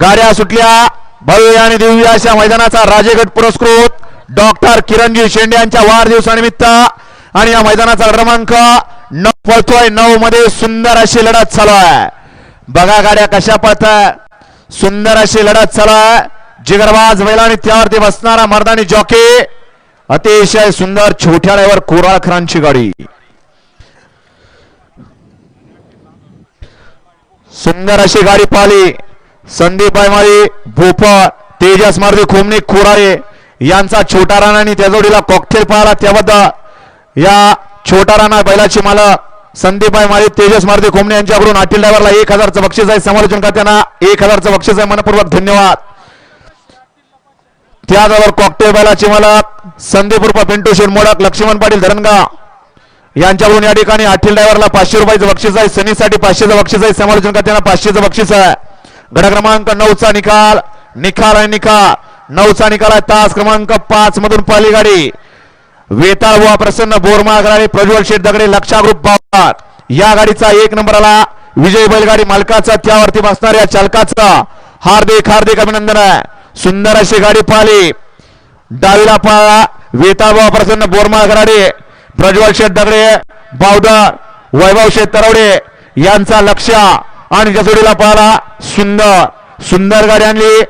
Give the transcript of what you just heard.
गाड्या सुटल्या. भव्य आणि दिव्य अशा मैदानाचा राजेगड पुरस्कृत. डॉक्टर किरणजी शेंडे यांच्या वाढदिवसानिमित्त आणि या मैदानाचा क्रमांक नऊ पळतोय. नऊ मध्ये सुंदर अशी लढत चालू आहे बघा गाड्या कशा पळत सुंदर अशी लढत चालू आहे जिगरबाज महिला आणि त्यावरती बसणारा मर्दानी जॉकी. अतिशय सुंदर छोट्या ड्रायव्हर कोराळकरांची गाडी. सुंदर अशी गाडी पाहिली. संदीप आयमारी भोपळ तेजस मारुती खोमणे खोराळे यांचा छोटा राणा आणि त्या जोडीला कॉकटेल पाहिला त्याबद्दल या छोटा राणा बैलाची मालक संदीप माळी तेजस मारुती खोमणे यांच्याकडून आटील डायव्हरला एक हजारचं बक्षीस आहे. समालोचन करताना एक हजारचं बक्षीस आहे. मनपूर्वक धन्यवाद. त्याचबरोबर कॉकटेल बैलाची मालक संदीप उर्फ पिंटू शेठ मोडक लक्ष्मण पाटील धरणगाव यांच्याकडून या ठिकाणी आठील डायव्हरला पाचशे रुपयाचं बक्षीस आहे. सनीसाठी पाचशेचं बक्षीस आहे. समालोचन करताना पाचशेचं बक्षीस आहे. गड क्रमांक नऊचा निकाल. निकाल आहे निकाल. नऊचा निकाल आहे तास क्रमांक पाच मधून पाली गाडी. वेताळ बुवा प्रसन्न बोरमागराळे प्रज्वल शेठ दगडे लक्षा ग्रुप बाबा या गाडीचा एक नंबर आला. विजय बैलगाडी मालकाचा त्यावरती बसणाऱ्या चालकाचा. हार्दिक हार्दिक अभिनंदन आहे. सुंदर अशी गाडी पाहिली. डावीला पाळा वेताळ बुवा प्रसन्न बोरमागराडे प्रज्वल शेठ दगडे बावडर वैभव शेठ तरवडे यांचा लक्ष आणि जोडीला पाहिला सुंदर. सुंदर गाडी आणली.